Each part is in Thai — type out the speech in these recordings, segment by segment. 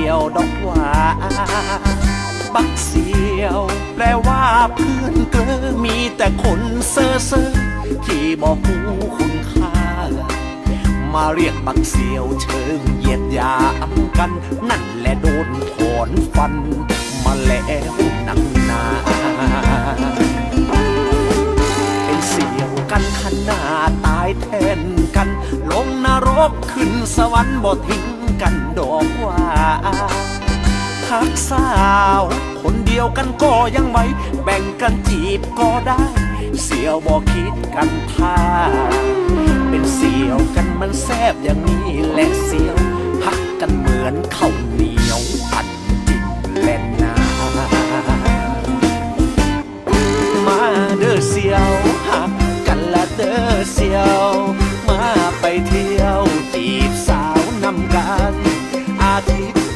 ียวดอกหวาบักเสียว แปลว่าเพื่อนเกลอมีแต่คนเซ่อเซ่อที่บอกหูคุณค่า มาเรียกบักเสียวเชิงเยียดยามกัน นั่นแหละโดนถอนฟัน มาแล้วหนังหนาเป็นเสียวกันขนาดตายแทนกัน ลงนรกขึ้นสวรรค์บ่ทิ้งกันดอก หักสาว คนเดียวกันก็ยังไหวแบ่งกันจีบก็ได้ เสียวบ่คิดกันท่า เป็นเสียวกันมันแซบอย่างนี้แหละเสียวหักกันเหมือนข้าวเหนียวปั่นจิ้มและน้มาเด้อเสียวหักกันละเด้อเสียว มาไปเที่ยวจีบสาวนำกันอาทิตย์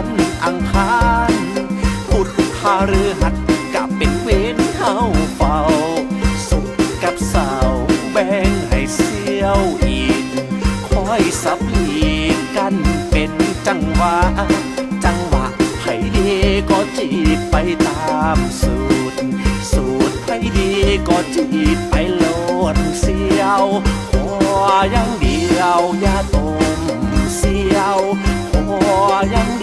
วันอังคารพุธพาฤหัสกับเป็นเว้นเฮาเฝ้า สุกร์กับเสาร์แบ่งให้เสียวอีกคอยสับเลียงกันเป็นจังหวะ จังหวะไผดีก็จีบไปตามสูตร สูตรไผดีก็จีบไปโลดเสียวขออย่างเดียวอย่าต้มเสียวขออย่าง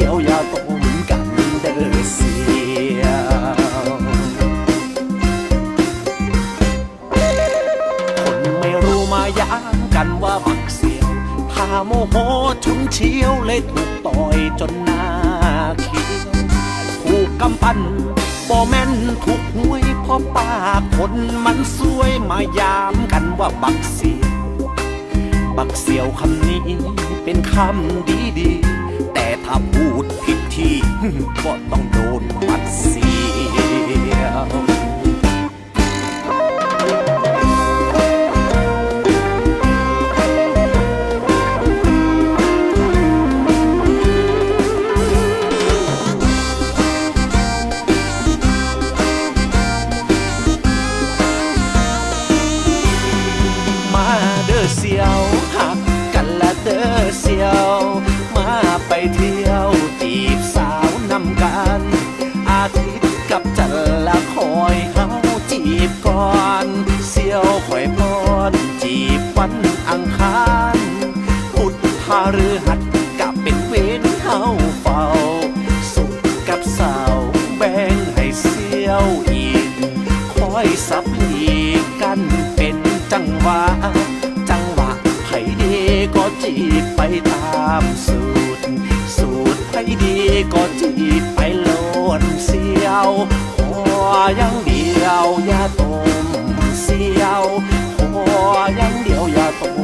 โมโหชุนเชียวเลยถูกต่อยจนหน้าเขียวถูกกำปั้นบ่แม่นถูกหวยเพราะปากคนมันสวยมายามกันว่าบักเสียวบักเสียวคำนี้เป็นคำดีดีๆแต่ถ้าพูดผิดที่ก็ต้องโดนบัดเสีย พุธพาฤหัสกับเป็นเวนเฮาเฝ้า สุกร์กับสาร์แบ่งให้เสียวอีกคอยสับเลีกันเป็นจังหวะ จังหวะไผดีก็จีบไปตามสูตร สูตรไผดีก็จีบไปโลดเสียวขอย่างเดียวอย่าต้มเสียวขอย่างเดียวอย่าตม